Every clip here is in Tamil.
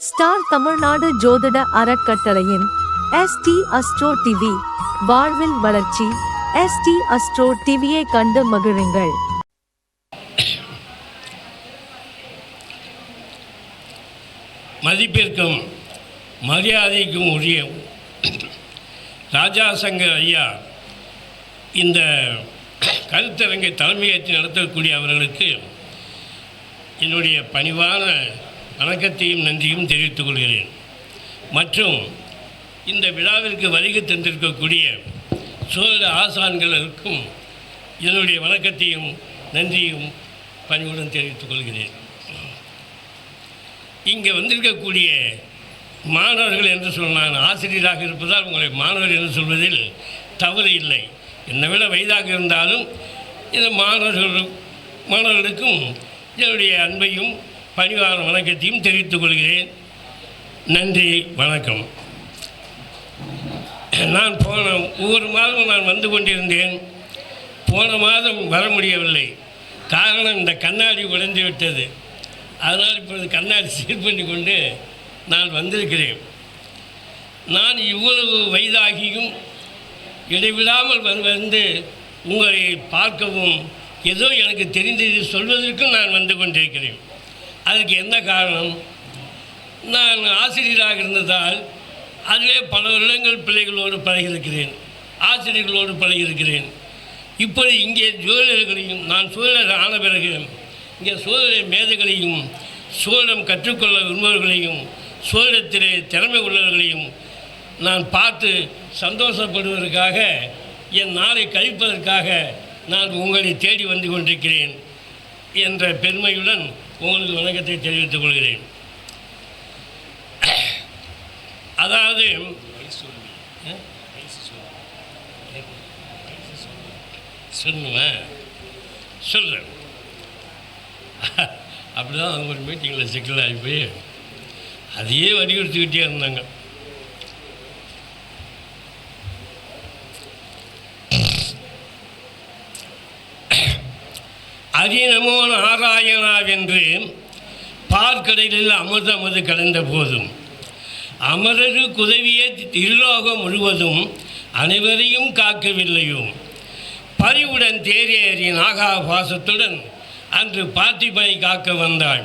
ஸ்டார் தமிழ்நாடு ஜோதிட அறக்கட்டளையின் எஸ்டி அஸ்ட்ரோ டிவி வாழ்வில் வளர்ச்சி எஸ்டி அஸ்ட்ரோ டிவியை கண்டு மகிழுங்கள். மதிப்பிற்கும் மரியாதைக்கும் உரிய ராஜா சங்கர் ஐயா இந்த கருத்தரங்கை தலைமையேற்று நடத்தக்கூடிய அவர்களுக்கு என்னுடைய பணிவான வணக்கத்தையும் நன்றியும் தெரிவித்துக் கொள்கிறேன். மற்றும் இந்த விழாவிற்கு வருகை தந்திருக்கக்கூடிய சோழ ஆசான்களுக்கும் என்னுடைய வணக்கத்தையும் நன்றியும் பணிவுடன் தெரிவித்துக் கொள்கிறேன். இங்கே வந்திருக்கக்கூடிய மாணவர்கள் என்று சொன்னால் ஆசிரியராக இருப்பதால் உங்களை மாணவர் என்று சொல்வதில் தவறு இல்லை. என்னை விட வயதாக இருந்தாலும் இந்த மாணவர்கள் மாணவர்களுக்கும் என்னுடைய அன்பையும் பணிவான வணக்கத்தையும் தெரிவித்துக் கொள்கிறேன். நன்றி வணக்கம். நான் போன ஒவ்வொரு மாதமும் நான் வந்து கொண்டிருந்தேன். போன மாதம் வர முடியவில்லை. காரணம் இந்த கண்ணாடி உடைந்து விட்டது. அதனால் இப்பொழுது கண்ணாடி சீர் பண்ணி கொண்டு நான் வந்திருக்கிறேன். நான் இவ்வளவு வயதாகியும் இடைவிடாமல் வந்து வந்து உங்களை பார்க்கவும் ஏதோ எனக்கு தெரிந்தது சொல்வதற்கும் நான் வந்து கொண்டிருக்கிறேன். அதுக்கு என்ன காரணம்? நான் ஆசிரியராக இருந்ததால் அதிலே பல வருடங்கள் பிள்ளைகளோடு பழகியிருக்கிறேன். ஆசிரியர்களோடு பழகியிருக்கிறேன். இப்படி இங்கே ஜோதிடர்களையும் நான் சூழலர் ஆன பிறகு இங்கே சூழலை மேதைகளையும் சோழம் கற்றுக்கொள்ள விரும்புவர்களையும் சூழலத்திலே திறமை உள்ளவர்களையும் நான் பார்த்து சந்தோஷப்படுவதற்காக என் நாளை கழிப்பதற்காக நான் உங்களை தேடி வந்து கொண்டிருக்கிறேன் என்ற பெருமையுடன் உங்களுக்கு வணக்கத்தை தெரிவித்துக் கொள்கிறேன். அதாவது சொல்லுவேன். சொல்கிறேன் அப்படிதான் அவங்க ஒரு மீட்டிங்கில் சிக்கலாகி போய் அதையே வலியுறுத்திக்கிட்டே இருந்தாங்க. அதிநமோ நாராயணாவென்று அமது அமிர்தமது கலந்த போதும். அமரரு குதவிய திருலோகம் முழுவதும் அனைவரையும் காக்கவில்லையோ? பரிவுடன் தேரேறி நாகா பாசத்துடன் அன்று பாத்திபனை காக்க வந்தாள்.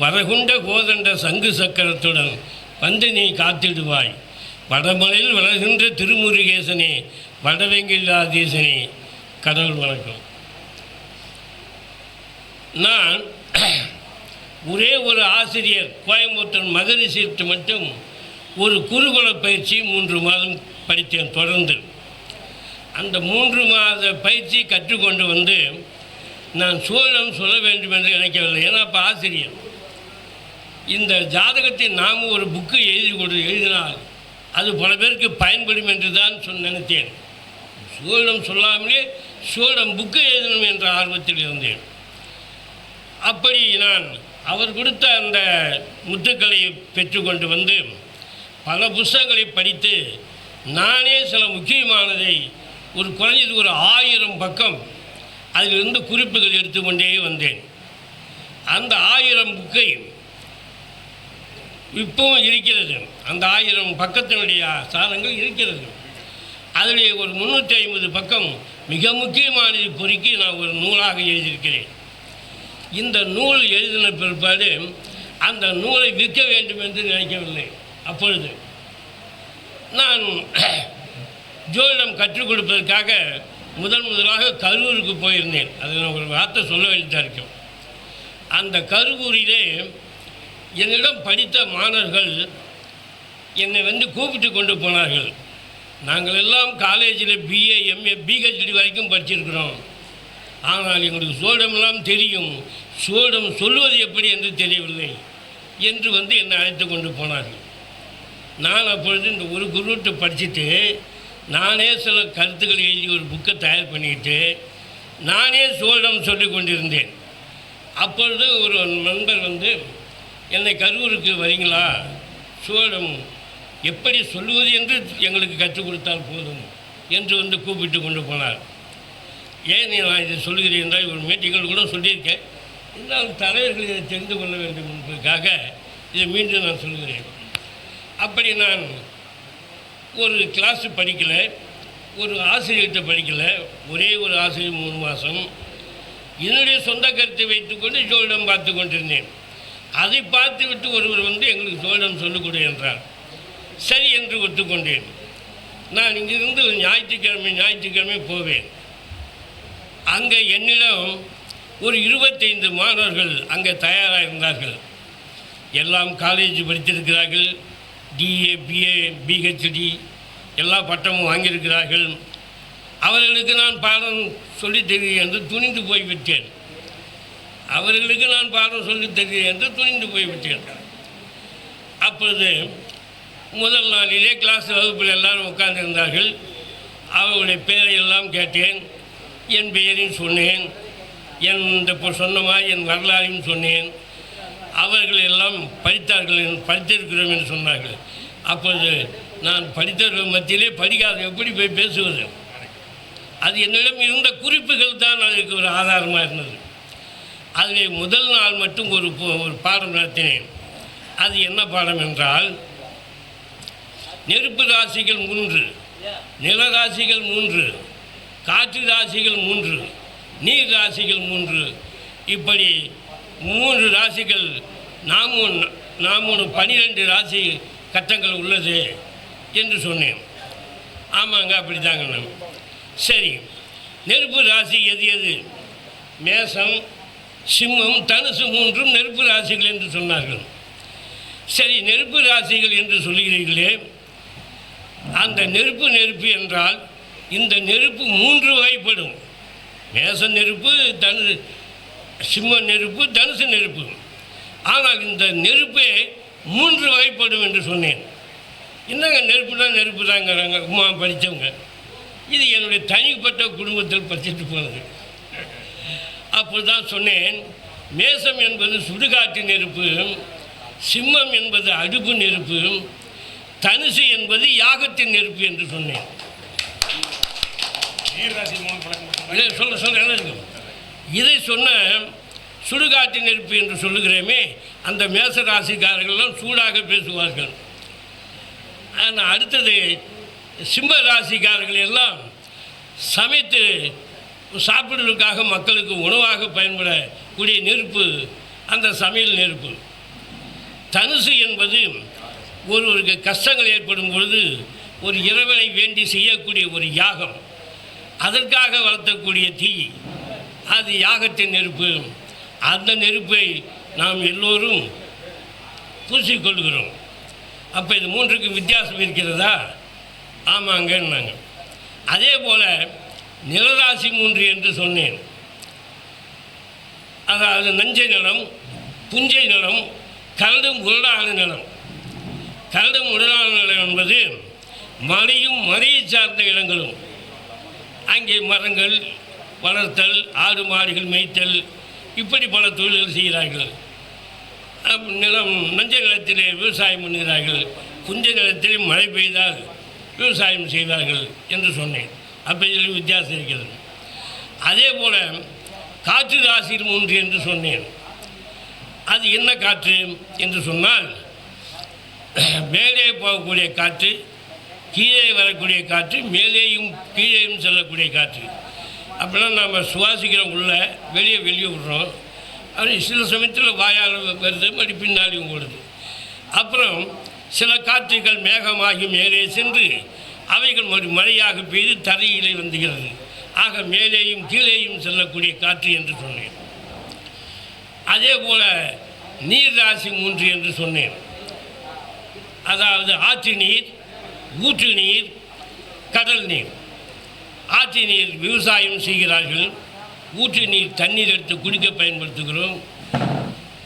வரகுண்ட கோதண்ட சங்கு சக்கரத்துடன் வந்து நீ காத்திடுவாய். வடமலையில் வளர்கின்ற திருமுருகேசனே வடவெங்கிலாதீசனே கடவுள் வணக்கம். நான் ஒரே ஒரு ஆசிரியர் கோயம்புத்தூர் மகரிஷிட்டு மட்டும் ஒரு குருகுல பயிற்சி மூன்று மாதம் படித்தேன் தொடர்ந்து. அந்த மூன்று மாத பயிற்சி கற்றுக்கொண்டு வந்து நான் சூழலம் சொல்ல வேண்டும் என்று நினைக்கவில்லை ஏன்னா அப்போ ஆசிரியர். இந்த ஜாதகத்தை நாம் ஒரு புக்கு எழுதி கொடு எழுதினால் அது பல பேருக்கு பயன்படும் என்று தான் சொல் நினைத்தேன். சூழலம் சொல்லாமலே சூழலம் புக்கு எழுதணும் என்ற ஆர்வத்தில் இருந்தேன். அப்படி நான் அவர் கொடுத்த அந்த முத்துக்களை பெற்றுக்கொண்டு வந்து பல புஸ்தகங்களை படித்து நானே சில முக்கியமானதை ஒரு குறைஞ்சது ஒரு ஆயிரம் பக்கம் அதிலிருந்து குறிப்புகள் எடுத்துக்கொண்டே வந்தேன். அந்த ஆயிரம் புக்கை இப்பவும் இருக்கிறது. அந்த ஆயிரம் பக்கத்தினுடைய சாதனங்கள் இருக்கிறது. அதில் ஒரு முந்நூற்றி ஐம்பது பக்கம் மிக முக்கியமானது பொறுக்கி நான் ஒரு நூலாக எழுதியிருக்கிறேன். இந்த நூல் எழுதின பிற்பாடு அந்த நூலை விற்க வேண்டும் என்று நினைக்கவில்லை. அப்பொழுது நான் ஜோதிடம் கற்றுக் கொடுப்பதற்காக முதன் முதலாக கரூருக்கு போயிருந்தேன். அது நான் ஒரு வார்த்தை சொல்ல வேண்டியதாக இருக்கும். அந்த கருவூரிலே என்னிடம் படித்த மாணவர்கள் என்னை வந்து கூப்பிட்டு கொண்டு போனார்கள். நாங்கள் எல்லாம் காலேஜில் பிஏ எம்ஏ பிஹெச்டி வரைக்கும் படிச்சிருக்கிறோம். ஆனால் எங்களுக்கு சோடமெல்லாம் தெரியும். சோடம் சொல்வது எப்படி என்று தெரியவில்லை. என்று வந்து என்னை அழைத்து கொண்டு போனார்கள். நான் அப்பொழுது இந்த ஒரு குருட்டு படிச்சுட்டு நானே சில கருத்துக்களை எழுதி ஒரு புக்கை தயார் பண்ணிக்கிட்டு நானே சோழம் சொல்லி கொண்டிருந்தேன். அப்பொழுது ஒரு நண்பர் வந்து என்னை கரூருக்கு வரீங்களா? சோழம் எப்படி சொல்லுவது என்று எங்களுக்கு கற்றுக் கொடுத்தால் போதும் என்று வந்து கூப்பிட்டு கொண்டு போனார். ஏன் நான் இதை சொல்கிறேன் என்றால் ஒரு மீட்டிங்கில் கூட சொல்லியிருக்கேன். இருந்தாலும் தலைவர்கள் இதை தெரிந்து கொள்ள வேண்டும் என்பதற்காக இதை மீண்டும் நான் சொல்கிறேன். அப்படி நான் ஒரு கிளாஸ் படிக்கலை ஒரு ஆசிரியர்கிட்ட படிக்கலை ஒரே ஒரு ஆசிரியர் மூணு மாதம் என்னுடைய சொந்த கருத்தை வைத்துக்கொண்டு ஜோதிடம் பார்த்து கொண்டிருந்தேன். அதை பார்த்து விட்டு ஒருவர் வந்து எங்களுக்கு ஜோதிடம் சொல்லிக் என்றார். சரி என்று ஒத்துக்கொண்டேன். நான் இங்கிருந்து ஞாயிற்றுக்கிழமை ஞாயிற்றுக்கிழமை போவேன். அங்கே என்னிடம் ஒரு இருபத்தைந்து மாணவர்கள் அங்கே தயாராக இருந்தார்கள் எல்லாம் காலேஜ் படித்திருக்கிறார்கள். டிஏ பிஏ பிஹெச்டி எல்லா பட்டமும் வாங்கியிருக்கிறார்கள். அவர்களுக்கு நான் பாடம் சொல்லித் தருகிறேன் என்று துணிந்து போய்விட்டேன். அவர்களுக்கு நான் பாடம் சொல்லித் தருகிறேன் என்று துணிந்து போய்விட்டேன். அப்பொழுது முதல் நாளிலே கிளாஸ் வகுப்பில் எல்லாரும் உட்கார்ந்திருந்தார்கள். அவர்களுடைய பெயரையெல்லாம் கேட்டேன். என் பெயரையும் சொன்னேன். என் இந்த இப்போ சொன்னமா என் வரலாறையும் சொன்னேன். அவர்கள் எல்லாம் படித்தார்கள் படித்திருக்கிறோம் என்று சொன்னார்கள். அப்பொழுது நான் படித்தவர்கள் மத்தியிலே படிக்காத எப்படி போய் பேசுவது? அது என்னிடம் இருந்த குறிப்புகள் தான் அதற்கு ஒரு ஆதாரமாக இருந்தது. அதில் முதல் நாள் மட்டும் ஒரு ஒரு பாடம் நடத்தினேன். அது என்ன பாடம் என்றால் நெருப்பு ராசிகள் மூன்று நிலராசிகள் மூன்று காற்று ராசிகள் மூன்று நீர் ராசிகள் மூன்று. இப்படி மூன்று ராசிகள் நாம் நாமும் நாம் பனிரெண்டு ராசி கட்டங்கள் உள்ளது என்று சொன்னேன். ஆமாங்க அப்படிதாங்க நான் சரி நெருப்பு ராசி எது எது? மேசம் சிம்மம் தனுசு மூன்றும் நெருப்பு ராசிகள் என்று சொன்னார்கள். சரி நெருப்பு ராசிகள் என்று சொல்கிறீர்களே அந்த நெருப்பு நெருப்பு என்றால் இந்த நெருப்பு மூன்று வகைப்படும் மேச நெருப்பு தனு சிம்ம நெருப்பு தனுசு நெருப்பு. ஆனால் இந்த நெருப்பே மூன்று வகைப்படும் என்று சொன்னேன். என்னங்க நெருப்பு தான் நெருப்பு தாங்கிறாங்க உமா படித்தவங்க இது என்னுடைய தனிப்பட்ட குடும்பத்தில் பற்றிட்டு போனது. அப்போது தான் சொன்னேன் மேசம் என்பது சுடுகாட்டு நெருப்பு சிம்மம் என்பது அடுப்பு நெருப்பு தனுசு என்பது யாகத்தின் நெருப்பு என்று சொன்னேன். சொல்ல சொல்ல என்ன இதை சொன்ன சுடுகாட்டு நெருப்பு என்று சொல்லுகிறேமே அந்த மேச ராசிக்காரர்கள்லாம் சூடாக பேசுவார்கள். ஆனால் அடுத்தது சிம்ம ராசிக்காரர்கள் எல்லாம் சமைத்து சாப்பிடுவதற்காக மக்களுக்கு உணவாக பயன்படக்கூடிய நெருப்பு அந்த சமையல் நெருப்பு. தனுசு என்பது ஒருவருக்கு கஷ்டங்கள் ஏற்படும் பொழுது ஒரு இறைவனை வேண்டி செய்யக்கூடிய ஒரு யாகம். அதற்காக வளர்த்தக்கூடிய தீ அது யாகத்தின் நெருப்பு. அந்த நெருப்பை நாம் எல்லோரும் பூசிக்கொள்கிறோம். அப்போ இது மூன்றுக்கு வித்தியாசம் இருக்கிறதா? ஆமாங்கன்னாங்க. அதே போல் நிலராசி மூன்று என்று சொன்னேன். அதாவது நஞ்சை நிலம் புஞ்சை நிலம் கரடும் உருளான நிலம். கரடும் உருளான நிலம் என்பது மலையும் மலையை சார்ந்த இடங்களும் அங்கே மரங்கள் வளர்த்தல் ஆடு மாடுகள் மேய்த்தல் இப்படி பல தொழில்கள் செய்கிறார்கள். நிலம் நஞ்சை நிலத்திலே விவசாயம் பண்ணுகிறார்கள் குஞ்ச நிலத்திலே மழை பெய்தால் விவசாயம் செய்வார்கள் என்று சொன்னேன். அப்போ இதில் வித்தியாசம் இருக்கிறது. அதே போல் காற்று ராசியில் ஒன்று என்று சொன்னேன். அது என்ன காற்று என்று சொன்னால் மேலே போகக்கூடிய காற்று கீழே வரக்கூடிய காற்று மேலேயும் கீழேயும் செல்லக்கூடிய காற்று. அப்படின்னா நம்ம சுவாசிக்கிறோம் உள்ளே வெளியே வெளியே விடுறோம். அது சில சமயத்தில் வாயால் வருது மறுபடி பின்னாலையும் ஓடுது. அப்புறம் சில காற்றுகள் மேகமாகி மேலே சென்று அவைகள் ஒரு மழையாக பெய்து தரையிலே வந்துகிறது. ஆக மேலேயும் கீழேயும் செல்லக்கூடிய காற்று என்று சொன்னேன். அதே போல் நீர் ராசி மூன்று என்று சொன்னேன். அதாவது ஆற்று நீர் ஊற்று நீர் கடல் நீர். ஆற்று நீர் விவசாயம் செய்கிறார்கள். ஊற்று நீர் தண்ணீர் எடுத்து குடிக்க பயன்படுத்துகிறோம்.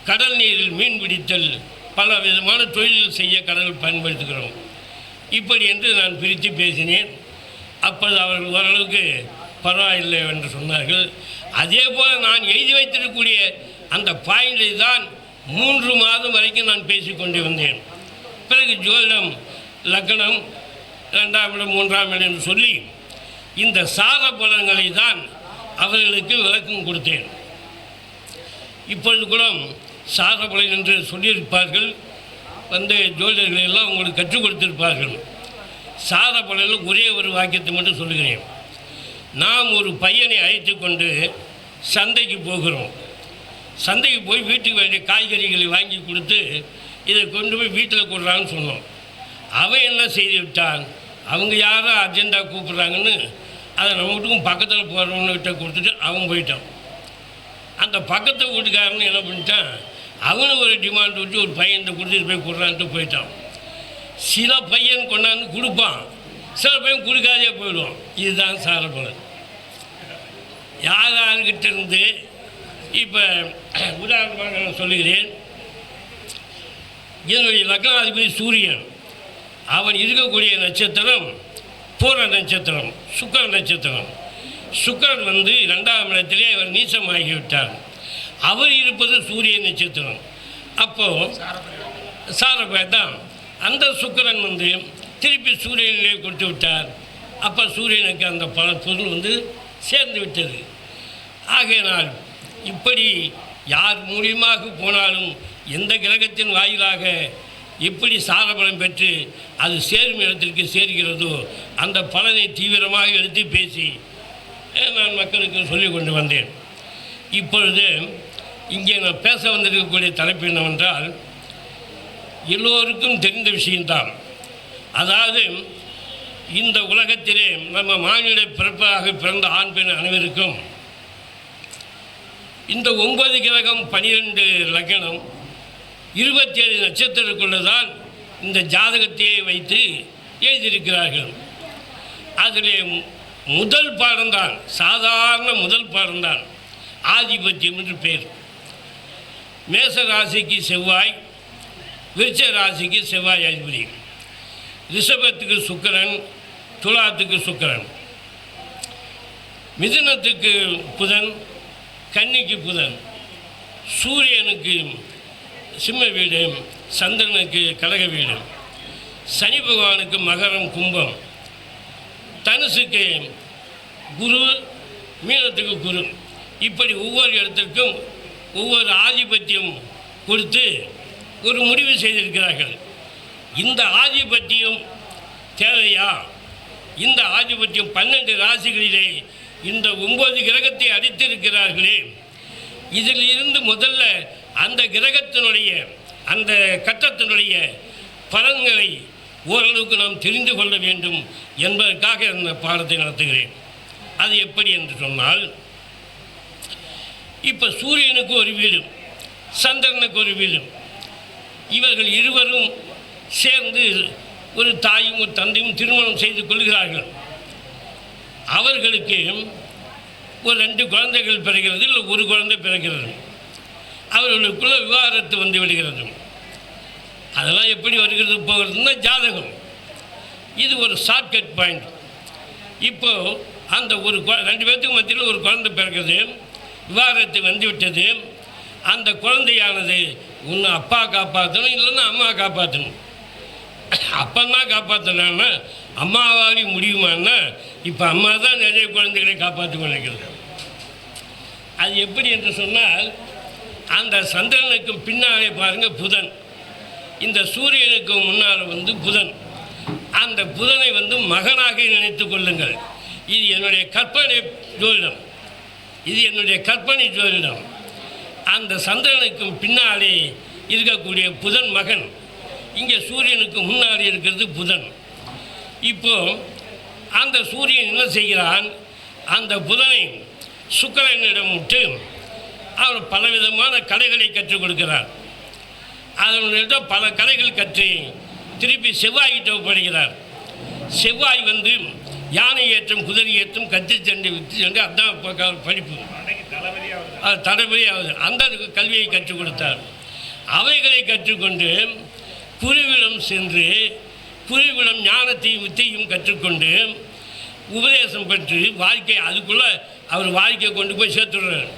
கடல் நீரில் மீன் பிடித்தல் பல விதமான தொழில்கள் செய்ய கடல் பயன்படுத்துகிறோம். இப்படி என்று நான் பிரித்து பேசினேன். அப்போது அவர்கள் ஓரளவுக்கு பரவாயில்லை என்று சொன்னார்கள். அதே போல் நான் எழுதி வைத்திருக்கக்கூடிய அந்த பாயிண்டை தான் மூன்று மாதம் வரைக்கும் நான் பேசிக்கொண்டு வந்தேன். பிறகு ஜோதிடம் லக்னம் ரெண்டாம் இடம் மூன்றாம் இடம் என்று சொல்லி இந்த சார பலன்களை தான் அவர்களுக்கு விளக்கம் கொடுத்தேன். இப்பொழுது கூட சார பலன் என்று சொல்லியிருப்பார்கள். வந்து ஜோதிடர்கள் எல்லாம் உங்களுக்கு கற்றுக் கொடுத்திருப்பார்கள். சார பலனில் ஒரே ஒரு வாக்கியத்தை மட்டும் சொல்லுகிறேன். நாம் ஒரு பையனை அழைத்து கொண்டு சந்தைக்கு போகிறோம். சந்தைக்கு போய் வீட்டுக்கு வேண்டிய காய்கறிகளை வாங்கி கொடுத்து இதை கொண்டு போய் வீட்டில் கொடுறான்னு சொன்னோம். அவன் என்ன செய்து விட்டான் அவங்க யாரோ அர்ஜென்ட்டாக கூப்பிட்றாங்கன்னு அதை நம்ம வீட்டுக்கும் பக்கத்தில் போகிறவங்ககிட்ட கொடுத்துட்டு அவன் போயிட்டான். அந்த பக்கத்து வீட்டுக்காரன் என்ன பண்ணிட்டான்? அவனும் ஒரு டிமாண்ட் வச்சு ஒரு பையன்கிட்ட கொடுத்துட்டு போய் கொடுறான்ட்டு போயிட்டான். சில பையன் கொண்டாந்து கொடுப்பான். சில பையன் கொடுக்காதே போயிடுவான். இதுதான் சாரபலன் யார் யார்கிட்ட இருந்து இப்போ உதாரணமாக நான் சொல்லுகிறேன். என்னுடைய லக்னாதிபதி சூரியன். அவன் இருக்கக்கூடிய நட்சத்திரம் பூர நட்சத்திரம் சுக்கர நட்சத்திரம். சுக்கரன் வந்து இரண்டாம் இடத்திலே அவர் நீசமாகிவிட்டார் அவர் இருப்பது சூரிய நட்சத்திரம். அப்போது சாரபே தான் அந்த சுக்கிரன் வந்து திருப்பி சூரியனிலே கொடுத்து விட்டார் அப்போ சூரியனுக்கு அந்த பல பொருள் வந்து சேர்ந்து விட்டது. ஆகையினால் இப்படி யார் மூலியமாக போனாலும் எந்த கிரகத்தின் வாயிலாக எப்படி சாரபலம் பெற்று அது சேரும் இடத்திற்கு சேர்கிறதோ அந்த பலனை தீவிரமாக எடுத்து பேசி நான் மக்களுக்கு சொல்லிக் கொண்டு வந்தேன். இப்பொழுது இங்கே நான் பேச வந்திருக்கக்கூடிய தலைப்பு என்னவென்றால் எல்லோருக்கும் தெரிந்த விஷயம்தான். அதாவது இந்த உலகத்திலே நம்ம மாநில பிறப்பாக பிறந்த ஆண் பெண் அனைவருக்கும் இந்த ஒன்பது கிரகம் பனிரெண்டு லக்கணம் இருபத்தேழு நட்சத்திரக்குள்ளே தான் இந்த ஜாதகத்தையே வைத்து எழுதியிருக்கிறார்கள். அதிலே மு- முதல் பாடம்தான் சாதாரண முதல் பாடம்தான் ஆதிபத்தியம் என்று பெயர் மேச ராசிக்கு செவ்வாய் விருச்ச ராசிக்கு செவ்வாய் அதிபதி. ரிஷபத்துக்கு சுக்கரன் துலாத்துக்கு சுக்கரன். மிதுனத்துக்கு புதன் கன்னிக்கு புதன் சூரியனுக்கு சிம்ம வீடு சந்திரனுக்கு கலக வீடு சனி பகவானுக்கு மகரம் கும்பம். தனுசுக்கு குரு மீனத்துக்கு குரு. இப்படி ஒவ்வொரு இடத்திற்கும் ஒவ்வொரு ஆதிபத்தியம் கொடுத்து ஒரு முடிவு செய்திருக்கிறார்கள். இந்த ஆதிபத்தியம் தேவையா? இந்த ஆதிபத்தியம் பன்னெண்டு ராசிகளிலே இந்த ஒன்பது கிரகத்தை அடித்திருக்கிறார்களே. இதில் இருந்து முதல்ல அந்த கிரகத்தினுடைய அந்த கட்டத்தினுடைய பலன்களை ஓரளவுக்கு நாம் தெரிந்து கொள்ள வேண்டும் என்பதற்காக இந்த பாடத்தை நடத்துகிறேன். அது எப்படி என்று சொன்னால் இப்போ சூரியனுக்கு ஒரு வீடு சந்திரனுக்கு ஒரு வீடு. இவர்கள் இருவரும் சேர்ந்து ஒரு தாயும் ஒரு தந்தையும் திருமணம் செய்து கொள்கிறார்கள். அவர்களுக்கு ஒரு ரெண்டு குழந்தைகள் பிறகிறது இல்லை ஒரு குழந்தை பிறக்கிறது. அவர்களுக்குள்ள விவாகரத்து வந்து விடுகிறது. அதெல்லாம் எப்படி வருகிறது போகிறதுன்னா ஜாதகம். இது ஒரு ஷார்ட்கட் பாயிண்ட் இப்போ அந்த ஒரு குழ- ரெண்டு பேர்த்துக்கு மத்தியில் ஒரு குழந்தை பிறகுது விவாகரத்து வந்து விட்டது அந்த குழந்தையானது ஒன்று அப்பா காப்பாற்றணும் இல்லைன்னா அம்மா காப்பாற்றணும் அப்பந்தான் காப்பாற்றலான்னா அம்மாவாலி முடியுமான்னா இப்போ அம்மா தான் நிறைய குழந்தைகளை காப்பாற்றி கொண்டிருக்கிறது அது எப்படி என்று சொன்னால் அந்த சந்திரனுக்கு பின்னாலே பாருங்கள் புதன். இந்த சூரியனுக்கு முன்னால் வந்து புதன். அந்த புதனை வந்து மகனாக நினைத்து கொள்ளுங்கள். இது என்னுடைய கற்பனை ஜோதிடம். இது என்னுடைய கற்பனை ஜோதிடம். அந்த சந்திரனுக்கும் பின்னாலே இருக்கக்கூடிய புதன் மகன். இங்கே சூரியனுக்கு முன்னாடி இருக்கிறது புதன். இப்போ அந்த சூரியன் என்ன செய்கிறான்? அந்த புதனை சுக்கரனிடம் விட்டு அவர் பலவிதமான கலைகளை கற்றுக் கொடுக்கிறார். அதனிடம் பல கலைகள் கற்று திருப்பி செவ்வாய்கிட்ட ஒப்படைக்கிறார் செவ்வாய் வந்து யானை ஏற்றம் குதிரை ஏற்றம் கத்தி சென்று வித்து சென்று அதான் இப்போ படிப்பு. அது தளபதியாவது அந்த கல்வியை கற்றுக் கொடுத்தார். அவைகளை கற்றுக்கொண்டு குருவிடம் சென்று குருவிடம் ஞானத்தையும் வித்தையும் கற்றுக்கொண்டு உபதேசம் பெற்று வாழ்க்கையை அதுக்குள்ளே அவர் வாழ்க்கையை கொண்டு போய் சேர்த்துடுறார்.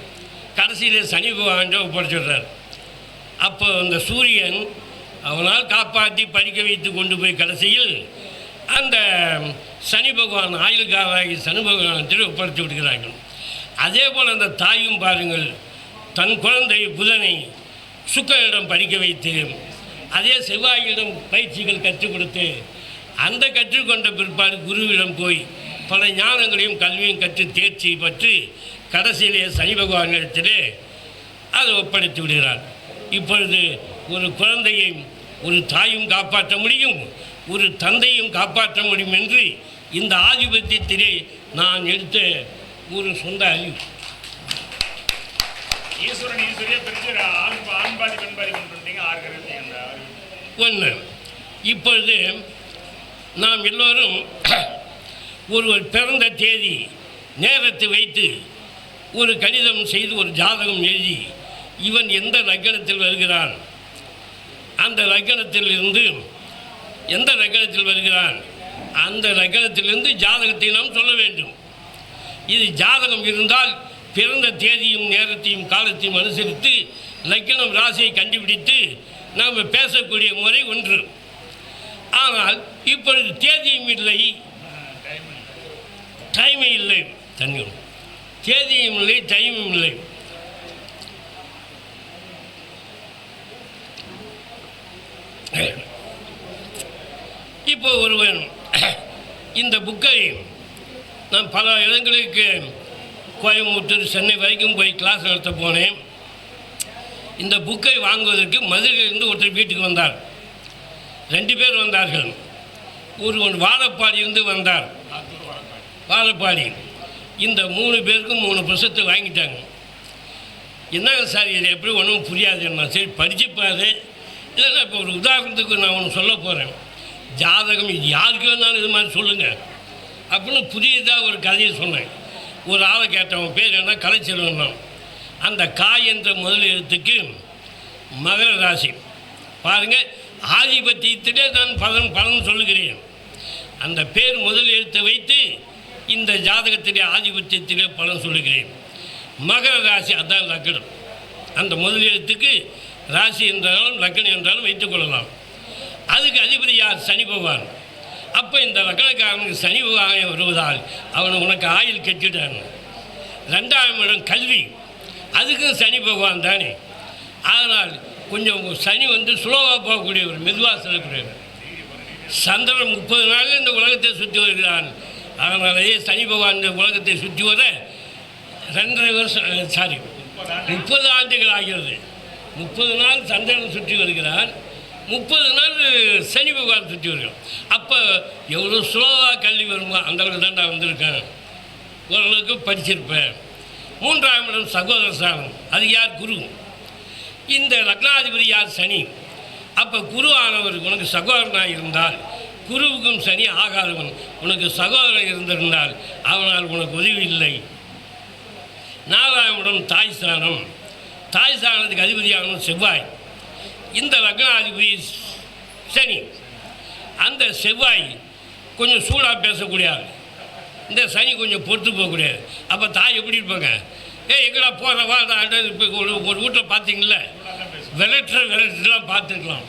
கடைசியில் சனி பகவான் ஒப்படைச்சிடுறார். அப்போ அந்த சூரியன் அவனால் காப்பாற்றி படிக்க வைத்து கொண்டு போய் கடைசியில் அந்த சனி பகவான் ஆயுள்காராகி சனி பகவானத்தில் ஒப்படைத்து விடுகிறார்கள். அதே போல் அந்த தாயும் பாருங்கள் தன் குழந்தை புதனை சுக்கரிடம் படிக்க வைத்து அதே செவ்வாயிடம் பயிற்சிகள் கற்றுக் கொடுத்து அந்த கற்றுக்கொண்ட பிற்பாடு குருவிடம் போய் பல ஞானங்களையும் கல்வியும் கற்று தேர்ச்சி பற்றி கடைசியிலே சனி பகவானிடத்திலே அதை ஒப்படைத்து விடுகிறார். இப்பொழுது ஒரு குழந்தையை ஒரு தாயும் காப்பாற்ற முடியும் ஒரு தந்தையும் காப்பாற்ற முடியும் என்று இந்த ஆதிபத்தியத்திலே நான் எடுத்த ஒரு சொந்த அறிவு. ஈஸ்வரன் ஈஸ்வரியா பிரிச்சு ஆண் ஆண்பாதி பெண்பாதி கொண்டு வந்தீங்க ஆறு ஒன்று இப்பொழுது நாம் எல்லோரும் ஒருவர் பிறந்த தேதி நேரத்தை வைத்து ஒரு கடிதம் செய்து ஒரு ஜாதகம் எழுதி இவன் எந்த லக்கணத்தில் வருகிறான்? அந்த லக்கணத்தில் இருந்து எந்த லக்கணத்தில் வருகிறான்? அந்த லக்கணத்திலிருந்து ஜாதகத்தை நாம் சொல்ல வேண்டும். இது ஜாதகம் இருந்தால் பிறந்த தேதியும் நேரத்தையும் காலத்தையும் அனுசரித்து லக்கணம் ராசியை கண்டுபிடித்து நாம் பேசக்கூடிய முறை ஒன்று. ஆனால் இப்பொழுது தேதியும் இல்லை. டைமே இல்லை. தண்ணி தேதியும் இல்லை டைமும் இல்லை. இப்போ ஒருவன் இந்த புக்கை நான் பல இடங்களுக்கு கோயம்புத்தூர் சென்னை வரைக்கும் போய் கிளாஸ் நடத்த போனேன். இந்த புக்கை வாங்குவதற்கு மதுரையிலிருந்து ஒருத்தர் வீட்டுக்கு வந்தார். ரெண்டு பேர் வந்தார்கள். ஒருவன் வாழப்பாடியிலிருந்து வந்தார். ஆத்தூர் வாழப்பாடி. இந்த மூணு பேருக்கும் மூணு புஸ்தத்தை வாங்கிட்டாங்க. என்னங்க சார் இது எப்படி ஒன்றும் புரியாதுன்னா சரி படிச்சுப்பாரு இல்லைன்னா இப்போ ஒரு உதாரணத்துக்கு நான் ஒன்று சொல்ல போகிறேன் ஜாதகம் இது யாருக்கு வேணாலும் இது மாதிரி சொல்லுங்கள் அப்படின்னு புதியதாக ஒரு கதையை சொன்னேன். ஒரு ஆளை கேட்டவன் பேர் என்ன? கலைச்செல்வன். அந்த காய் என்ற முதல் எழுத்துக்கு மகர ராசி. பாருங்கள் ஆதிபத்தியத்திலே நான் பலன் பலன் சொல்லுகிறேன். அந்த பேர் முதல் எழுத்தை வைத்து இந்த ஜாதகத்திலே ஆதிபத்தியத்திலே பலன் சொல்லுகிறேன். மகர ராசி அதான் லக்னம். அந்த முதல் எழுத்துக்கு ராசி என்றாலும் லக்னம் என்றாலும் வைத்துக் கொள்ளலாம். அதுக்கு அதிபதி யார்? சனி பகவான். அப்போ இந்த லக்கணக்காரனுக்கு சனி பகவான் வருவதால் அவன் உனக்கு ஆயுள் கெட்டுட்டான். ரெண்டாம் இடம் கல்வி. அதுக்கும் சனி பகவான் தானே. அதனால் கொஞ்சம் சனி வந்து ஸ்லோவாக போகக்கூடியவர் மெதுவாக செல்லக்கூடியவர் சந்திரன் முப்பது நாளில் இந்த உலகத்தை சுற்றி வருகிறான். அதனாலேயே சனி பகவான் இந்த உலகத்தை சுற்றி வர ரெண்டரை வருஷம் சாரி முப்பது ஆண்டுகள் ஆகிறது. முப்பது நாள் சந்திரன் சுற்றி வருகிறான். முப்பது நாள் சனி பகவான் சுற்றி வருகிறான் அப்போ எவ்வளோ ஸ்லோவாக கல்வி வருமோ? அந்த அளவுக்கு தான் நான் வந்திருக்கேன். ஓரளவுக்கு படிச்சிருப்பேன். மூன்றாம் இடம் சகோதர ஸ்தானம். அது யார்? குரு. இந்த லக்னாதிபதி யார்? சனி. அப்போ குரு ஆனவருக்கு உனக்கு சகோதரனாக இருந்தால் குருவுக்கும் சனி ஆகாதவன். உனக்கு சகோதரன் இருந்திருந்தால் அவனால் உனக்கு உதவி இல்லை. நாலாம் இடம் தாய் ஸ்தானம். தாய் ஸ்தானத்துக்கு அதிபதியானவன் செவ்வாய். இந்த லக்னாதிபதி சனி அந்த செவ்வாய் கொஞ்சம் சூடாக பேசக்கூடிய ஆள் இந்த சனி கொஞ்சம் பொறுத்து போகக்கூடியது அப்போ தாய் எப்படி இருப்பாங்க? ஏ எங்கடா போகிற வா ஒரு ஒரு வீட்டில் பார்த்தீங்கள விரட்டுற விரட்டுலாம் பார்த்துக்கலாம்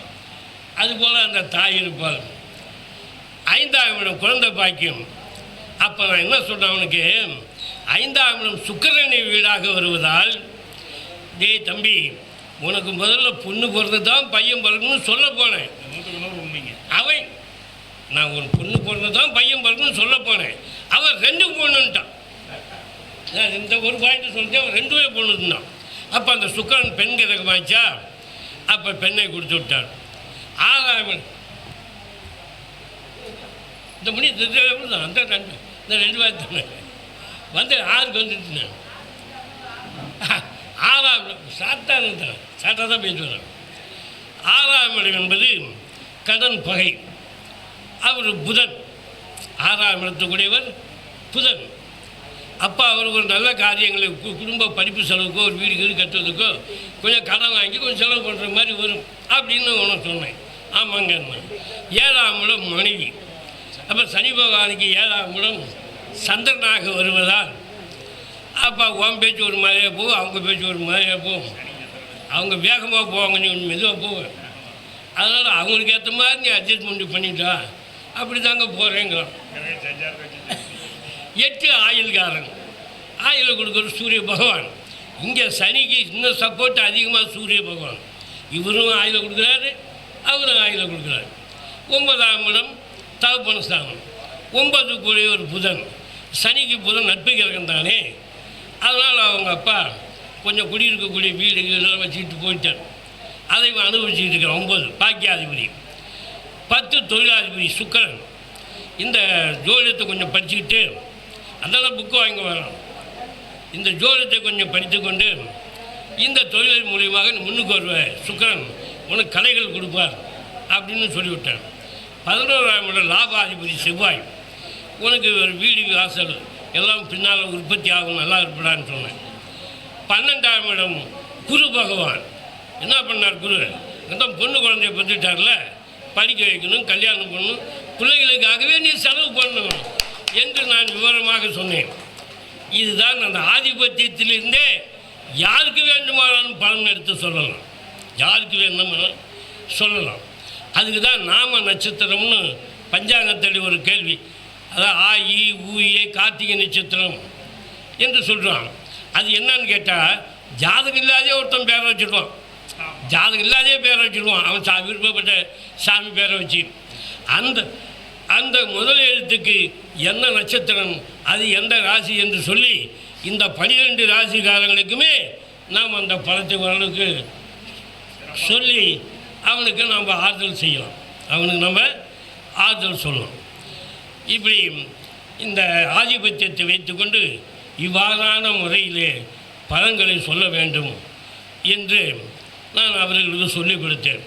அதுபோல் அந்த தாய் இருப்பாள். ஐந்தாம் இடம் குழந்தை பாக்கியம். அப்போ நான் என்ன சொல்கிறேன் அவனுக்கு ஐந்தாம் இடம் வீடாக வருவதால் டேய் தம்பி உனக்கு முதல்ல பொண்ணு பிறந்து தான் பையன் பிறக்கணும்னு சொல்ல போனேன். அவன் நான் ஒரு பொண்ணு பிறந்து தான் பையன் பிறக்கணும்னு சொல்ல போனேன். அவன் ரெண்டு பொண்ணுன்ட்டான். நான் இந்த ஒரு பாயிண்ட் சொல்லிட்டு அவன் ரெண்டுமே பொண்ணுந்தான் அப்போ அந்த சுக்கரன் பெண் கிரகமாச்சா அப்போ பெண்ணை கொடுத்து விட்டான். ஆகாமல் இந்த மணி தான் அந்த ரெண்டு இந்த ரெண்டு பேர் தானே? வந்து ஆறுக்கு வந்துட்டு ஆறாம் சாத்தான் சாத்தானு தான் சாட்டா தான் பேசி ஆறாம் இடம் என்பது கடன் பகை. அவர் புதன். ஆறாம் இடத்துக்குடையவர் புதன். அப்பா அவர் ஒரு நல்ல காரியங்களை கு- குடும்ப படிப்பு செலவுக்கோ ஒரு வீடு வீடு கட்டுறதுக்கோ கொஞ்சம் கடன் வாங்கி கொஞ்சம் செலவு பண்ணுற மாதிரி வரும் அப்படின்னு உனக்கு சொன்னேன். ஆமாங்க ஏழாம் இடம் மனைவி. அப்போ சனி பகவானுக்கு ஏழாம் இடம் சந்திரனாக வருவதால் அப்போ உன் பேச்சு ஒரு மாதிரியாக போகும் அவங்க பேச்சு ஒரு மாதிரியாக போகும் அவங்க வேகமாக போவாங்க கொஞ்சம் மெதுவாக போவேன். அதனால் அவங்களுக்கு ஏற்ற மாதிரி நீ அட்ஜஸ்ட்மெண்ட் பண்ணிட்டா அப்படி தாங்க போகிறேங்கிறான் எட்டு ஆயுள்காரன். ஆயில் கொடுக்குற சூரிய பகவான். இங்கே சனிக்கு இன்னும் சப்போர்ட் அதிகமாக சூரிய பகவான். இவரும் ஆயில் கொடுக்குறாரு அவரும் ஆயில கொடுக்குறாரு. ஒன்பதாம் இடம் தகப்பன ஸ்தானம் ஒன்பதுக்குரிய ஒரு புதன். சனிக்கு புதன் நட்பு கிரகம் தானே. அதனால் அவங்க அப்பா கொஞ்சம் குடியிருக்கக்கூடிய வீடு எல்லாம் வச்சுக்கிட்டு போயிட்டார். அதை இவன் அனுபவிச்சுக்கிட்டு இருக்கிறான் ஒம்பது பாக்கியாதிபதி. பத்து தொழிலாதிபதி சுக்கிரன். இந்த ஜோதிடத்தை கொஞ்சம் படிச்சுக்கிட்டு அதெல்லாம் புக்கு வாங்கி வரோம் இந்த ஜோதிடத்தை கொஞ்சம் படித்துக்கொண்டு இந்த தொழில் மூலியமாக முன்னுக்கு வருவேன் சுக்கிரன். உனக்கு கலைகள் கொடுப்பார் அப்படின்னு சொல்லிவிட்டேன் பதினோராம் இடம் லாபாதிபதி செவ்வாய். உனக்கு ஒரு வீடு வாசல் எல்லாம் பின்னால் உற்பத்தி ஆகும் நல்லா இருப்படான்னு சொன்னேன். பன்னெண்டாம் இடம் குரு பகவான். என்ன பண்ணார் குரு? அதான் பொண்ணு குழந்தைய பத்துட்டார்ல படிக்க வைக்கணும் கல்யாணம் பண்ணணும். பிள்ளைகளுக்காகவே நீ செலவு பண்ணணும் என்று நான் விவரமாக சொன்னேன். இதுதான் அந்த ஆதிபத்தியத்திலிருந்தே யாருக்கு வேண்டுமானாலும் பலன் எடுத்து சொல்லலாம். யாருக்கு வேண்டுமானாலும் சொல்லலாம். அதுக்கு தான் நாம நட்சத்திரம்னு பஞ்சாங்கத்தடி ஒரு கேள்வி. அதான் ஆ இ ஊ ஏ கார்த்திகை நட்சத்திரம் என்று சொல்கிறான் அது என்னன்னு கேட்டால் ஜாதகம் இல்லாதே ஒருத்தன் பேரை வச்சுருவான் ஜாதகம் இல்லாதே பேரை வச்சுருவான் அவன் சா விருப்பப்பட்ட சாமி பேரை வச்சு. அந்த அந்த முதல் எழுத்துக்கு என்ன நட்சத்திரம் அது எந்த ராசி என்று சொல்லி இந்த பனிரெண்டு ராசிக்காரங்களுக்குமே நாம் அந்த பழத்தை வரலுக்கு சொல்லி அவனுக்கு நம்ம ஆறுதல் செய்யலாம். அவனுக்கு நம்ம ஆறுதல் சொல்லலாம் இப்படி இந்த ஆதிபத்தியத்தை வைத்துக்கொண்டு இவ்வாறான முறையிலே பழங்களை சொல்ல வேண்டும் என்று நான் அவர்களுக்கு சொல்லிக் கொடுத்தேன்.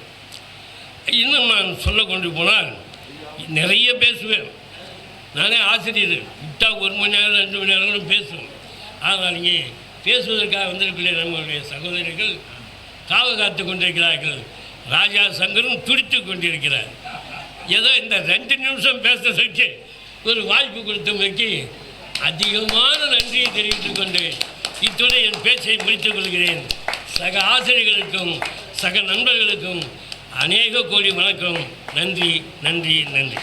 இன்னும் நான் சொல்ல கொண்டு போனால் நிறைய பேசுவேன். நானே ஆசிரியர். விட்டா ஒரு மணி நேரம் ரெண்டு மணி நேரங்களும் பேசுவேன். ஆனால் இங்கே பேசுவதற்காக வந்திருக்கிற நம்மளுடைய சகோதரிகள் காவு காத்து கொண்டிருக்கிறார்கள். ராஜா சங்கரும் துடித்து கொண்டிருக்கிறார். ஏதோ இந்த ரெண்டு நிமிஷம் பேசுறதுக்கு ஒரு வாய்ப்பு கொடுத்தமைக்கு அதிகமான நன்றியை தெரிவித்துக் கொண்டு இத்துடன் என் பேச்சை முடித்துக் கொள்கிறேன். சக ஆசிரியர்களுக்கும் சக நண்பர்களுக்கும் அநேக கோடி வணக்கம். நன்றி நன்றி நன்றி.